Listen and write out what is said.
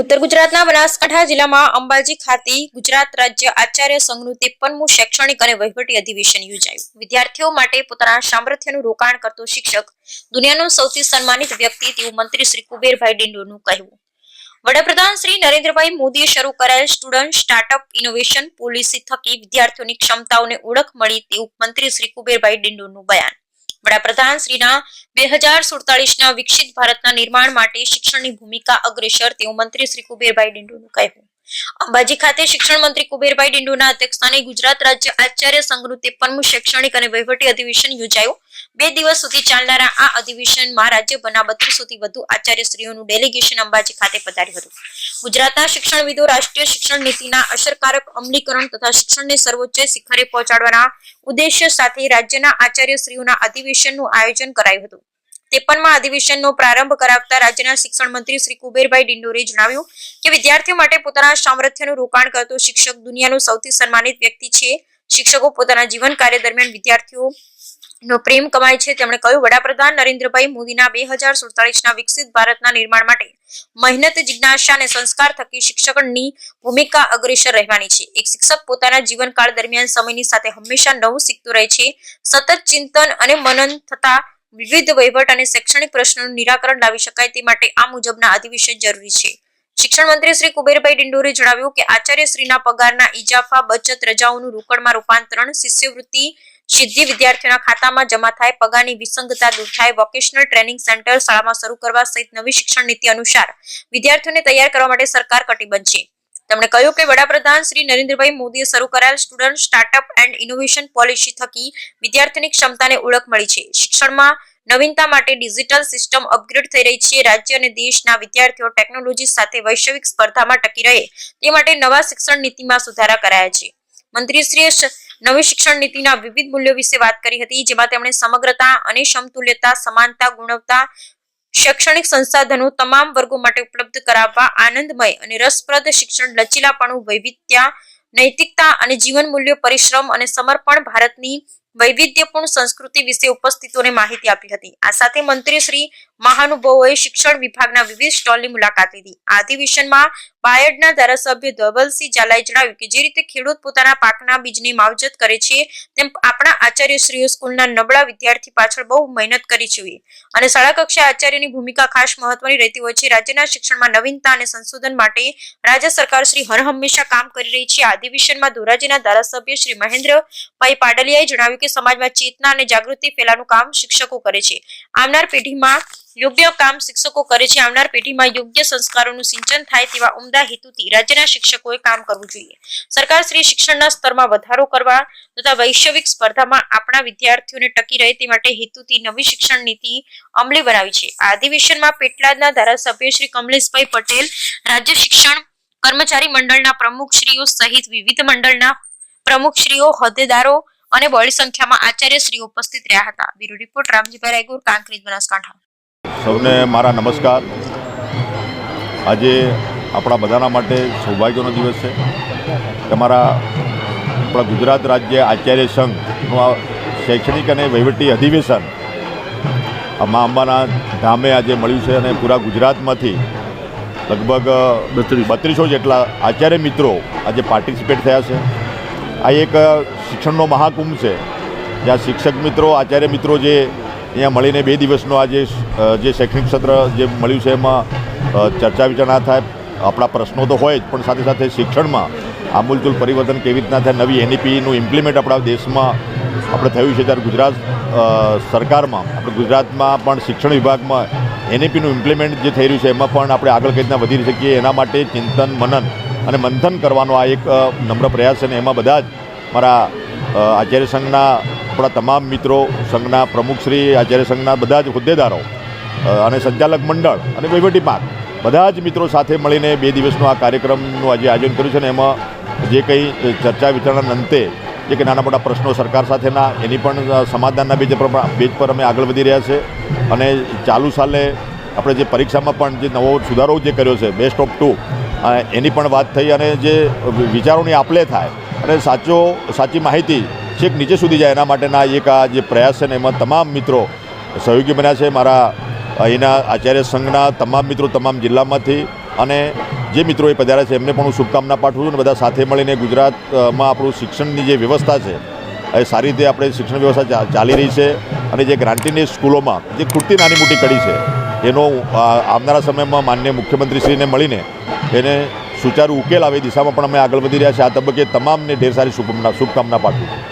ઉત્તર ગુજરાતના બનાસકાંઠા જિલ્લામાં અંબાજી ખાતે ગુજરાત રાજ્ય આચાર્ય સંઘનું ત્રેપનમું શૈક્ષણિક અને વહીવટી અધિવેશન યોજાયું. વિદ્યાર્થીઓ માટે પોતાના સામર્થ્યનું રોકાણ કરતો શિક્ષક, દુનિયાનો સૌથી સન્માનિત વ્યક્તિ તેવું મંત્રી શ્રી કુબેરભાઈ ડિંડોનું કહેવું. વડાપ્રધાન શ્રી નરેન્દ્રભાઈ મોદીએ શરૂ કરાયેલ સ્ટુડન્ટ સ્ટાર્ટઅપ ઇનોવેશન પોલિસી થકી વિદ્યાર્થીઓની ક્ષમતાઓને ઓળખ મળી તેવું મંત્રી શ્રી કુબેરભાઈ ડિંડોનું બયાન. વડાપ્રધાન શ્રીના બે હજાર સુડતાલીસના વિકસિત ભારતના નિર્માણ માટે શિક્ષણની ભૂમિકા અગ્રેસર તેવું મંત્રી શ્રી કુબેરભાઈ ડિંડોનું કહેવું અંબાજી ખાતે શિક્ષણ મંત્રી કુબેરભાઈ ડિંડોના અધ્યક્ષસ્થાને ગુજરાત રાજ્ય આચાર્ય સંઘનું ત્રેપનમું શૈક્ષણિક અને વહીવટી અધિવેશન યોજાયું. બે દિવસ સુધી ચાલનારા આ અધિવેશનમાં રાજ્યભરના સુધી વધુ આચાર્યશ્રીઓનું ડેલિગેશન અંબાજી ખાતે પધાર્યું હતું. ગુજરાતના શિક્ષણવિદો, રાષ્ટ્રીય શિક્ષણ નીતિના અસરકારક અમલીકરણ તથા શિક્ષણને સર્વોચ્ચ શિખરે પહોંચાડવાના ઉદ્દેશ્ય સાથે રાજ્યના આચાર્યશ્રીઓના અધિવેશનનું આયોજન કરાયું હતું. ત્રેપનમાં અધિવેશનનો પ્રારંભ કરાવતા રાજ્યના શિક્ષણ મંત્રી શ્રી કુબેરભાઈ ડિંડોરે જણાવ્યું કે વિદ્યાર્થીઓ માટે પોતાના સામર્થ્યનું રોકાણ કરતો શિક્ષક દુનિયાનો સૌથી સન્માનિત વ્યક્તિ છે. શિક્ષકો પોતાના જીવન કાર્ય દરમિયાન વિદ્યાર્થીઓ નો પ્રેમ કમાય છે. તેમણે કહ્યું, વડાપ્રધાન નરેન્દ્રભાઈ મોદીના બે હજાર સુડતાલીસના વિકસિત ભારતના નિર્માણ માટે મહેનત, જિજ્ઞાસા અને સંસ્કાર થકી શિક્ષકની ભૂમિકા અગ્રેસર રહેવાની છે. એક શિક્ષક પોતાના જીવનકાળ દરમિયાન સમયની સાથે હંમેશા નવું શીખતું રહે છે. સતત ચિંતન અને મનન થતા વિવિધ વહીવટ અને શૈક્ષણિક પ્રશ્નોનું નિરાકરણ લાવી શકાય તે માટે આ મુજબના અધિવેશન જરૂરી છે. શિક્ષણ મંત્રી શ્રી કુબેરભાઈ ડિંડોરે જણાવ્યું કે આચાર્યશ્રીના પગારના ઇજાફા, બચત, રજાઓનું રોકડમાં રૂપાંતરણ, શિષ્યવૃત્તિ સિદ્ધિ વિદ્યાર્થીઓના ખાતામાં જમા થાય, પગારની વિસંગતતા દૂર થાય વોકેશનલ ટ્રેનિંગ સેન્ટર શાળામાં શરૂ કરવા સહિત નવી શિક્ષણ નીતિ અનુસાર વિદ્યાર્થીઓને તૈયાર કરવા માટે સરકાર કટિબદ્ધ છે. તેમણે કહ્યું કે વડાપ્રધાન શ્રી નરેન્દ્રભાઈ મોદીએ શરૂ કરાયેલ student startup and innovation policy થકી વિદ્યાર્થીની ક્ષમતાને ઓળખ મળી છે. શિક્ષણમાં નવીનતા માટે ડિજિટલ સિસ્ટમ અપગ્રેડ થઈ રહી છે. રાજ્ય અને દેશના વિદ્યાર્થીઓ ટેકનોલોજી સાથે વૈશ્વિક સ્પર્ધામાં ટકી રહે, તે માટે નવા શિક્ષણ નીતિમાં સુધારા કરાયા છે. મંત્રીશ્રીએ નવી શિક્ષણ નીતિના વિવિધ મૂલ્યો વિશે વાત કરી હતી, જેમાં તેમણે સમગ્રતા અને સમતુલ્યતા, સમાનતા, ગુણવત્તા, શૈક્ષણિક સંસાધનો તમામ વર્ગો માટે ઉપલબ્ધ કરાવવા આનંદમય અને રસપ્રદ શિક્ષણ લચીલાપણું, વૈવિધ્ય, નૈતિકતા અને જીવન મૂલ્યો પરિશ્રમ અને સમર્પણ ભારતની વૈવિધ્યપૂર્ણ સંસ્કૃતિ વિશે ઉપસ્થિતોને માહિતી આપી હતી. આ સાથે મંત્રી શ્રી મહાનુભાવોએ શિક્ષણ વિભાગના વિવિધ સ્ટોલની મુલાકાત લીધી. આ અધિવેશનમાં બાયડના ધારાસભ્ય ધવલસિંહ ઝાલાએ જણાવ્યું કે જે રીતે ખેડૂત પોતાના પાકના બીજની માવજત કરે છે, તેમ આપણા આચાર્યશ્રીઓ સ્કૂલના નબળા વિદ્યાર્થી પાછળ બહુ મહેનત કરી છે. અને શાળા કક્ષા આચાર્યની ભૂમિકા ખાસ મહત્વની રહેતી હોય છે. રાજ્યના શિક્ષણમાં નવીનતા અને સંશોધન માટે રાજ્ય સરકાર શ્રી હર હંમેશા કામ કરી રહી છે. આ અધિવેશનમાં ધોરાજીના ધારાસભ્ય શ્રી મહેન્દ્રભાઈ પાડલિયાએ જણાવ્યું કે સમાજમાં ચેતના અને જાગૃતિ ફેલાનું કામ શિક્ષકો કરે છે. આવનાર પેઢીમાં યોગ્ય કામ શિક્ષકો કરે છે, આવનાર પેઢીમાં યોગ્ય સંસ્કારોનું સિંચન થાય તેવા ઉમદા હેતુથી રાજ્યના શિક્ષકોએ કામ કરવું જોઈએ. સરકાર શ્રી શિક્ષણના સ્તરમાં વધારો કરવા તથા વૈશ્વિક સ્પર્ધામાં આપણા વિદ્યાર્થીઓને ટકી રહે તે માટે હેતુથી નવી શિક્ષણ નીતિ અમલી બનાવી છે. આ અધિવેશનમાં પેટલાદના ધારાસભ્ય શ્રી કમલેશભાઈ પટેલ, રાજ્ય શિક્ષણ કર્મચારી મંડળના પ્રમુખશ્રીઓ સહિત વિવિધ મંડળના પ્રમુખશ્રીઓ, હોદ્દેદારો અને બહોળી સંખ્યામાં આચાર્યશ્રીઓ ઉપસ્થિત રહ્યા હતા. Bureau report, Ramjibhai Raigur, Kankrej Banaskantha. સૌને મારા નમસ્કાર. આજે આપણા બધાના માટે સૌભાગ્યનો દિવસ છે. તમારા આપણા ગુજરાત રાજ્ય આચાર્ય સંઘનું આ શૈક્ષણિક અને વહીવટી અધિવેશન મા અંબાના ધામે આજે મળ્યું છે અને પૂરા ગુજરાતમાંથી લગભગ બત્રીસો. જેટલા આચાર્ય મિત્રો આજે પાર્ટિસિપેટ થયા છે. આ એક શિક્ષણનો મહાકુંભ છે. જ્યાં શિક્ષક મિત્રો આચાર્ય મિત્રો જે અહીંયા મળીને બે દિવસનો આજે અ, જે શૈક્ષણિક સત્ર જે મળ્યું છે એમાં ચર્ચા વિચારણા થાય. આપણા પ્રશ્નો તો હોય જ પણ સાથે સાથે શિક્ષણમાં આમૂલચૂલ પરિવર્તન કેવી રીતના થાય નવી એનઈપીનું ઇમ્પ્લિમેન્ટ આપણા દેશમાં આપણે થયું છે ત્યારે ગુજરાત સરકારમાં આપણે ગુજરાતમાં પણ શિક્ષણ વિભાગમાં એનઈપીનું ઇમ્પ્લિમેન્ટ જે થઈ રહ્યું છે એમાં પણ આપણે આગળ કઈ રીતના વધી શકીએ એના માટે ચિંતન મનન અને મંથન કરવાનો આ એક નમ્ર પ્રયાસ છે અને એમાં બધા જ મારા આચાર્ય સંઘના આપણા તમામ મિત્રો સંઘના પ્રમુખશ્રી, આચાર્ય સંઘના બધા જ હોદ્દેદારો અને સંચાલક મંડળ અને વહીવટી પાક, બધા જ મિત્રો સાથે મળીને બે દિવસનો આ કાર્યક્રમનું આજે આયોજન કર્યું છે ને એમાં જે કંઈ ચર્ચા વિચારણાના અંતે જે કે નાના મોટા પ્રશ્નો સરકાર સાથેના, એની પણ સમાધાનના બેજ પર બેજ પર અમે આગળ વધી રહ્યા છે. અને ચાલુ સાલે આપણે જે પરીક્ષામાં પણ જે નવો સુધારો જે કર્યો છે બેસ્ટ ઓફ ટુ એની પણ વાત થઈ અને જે વિચારોની આપલે થાય, અને સાચો, સાચી માહિતી છેક નીચે સુધી જાય એના માટેના એક આ જે પ્રયાસ છે ને એમાં તમામ મિત્રો સહયોગી બન્યા છે. મારા અહીંના આચાર્ય સંઘના તમામ મિત્રો તમામ જિલ્લામાંથી અને જે મિત્રો એ પધાર્યા છે, એમને પણ હું શુભકામના પાઠવું છું અને બધા સાથે મળીને ગુજરાતમાં આપણું શિક્ષણની જે વ્યવસ્થા છે, એ સારી રીતે આપણે શિક્ષણ વ્યવસ્થા ચાલી રહી છે અને જે ગ્રાન્ટીની સ્કૂલોમાં જે ખૂટતી નાની મોટી કડી છે, એનો આવનારા સમયમાં માન્ય મુખ્યમંત્રીશ્રીને મળીને એને સુચારુ ઉકેલ આવે દિશામાં પણ અમે આગળ વધી રહ્યા છીએ. આ તબક્કે તમામને ઢેર સારી શુભકામના શુભકામના પાઠવું છું.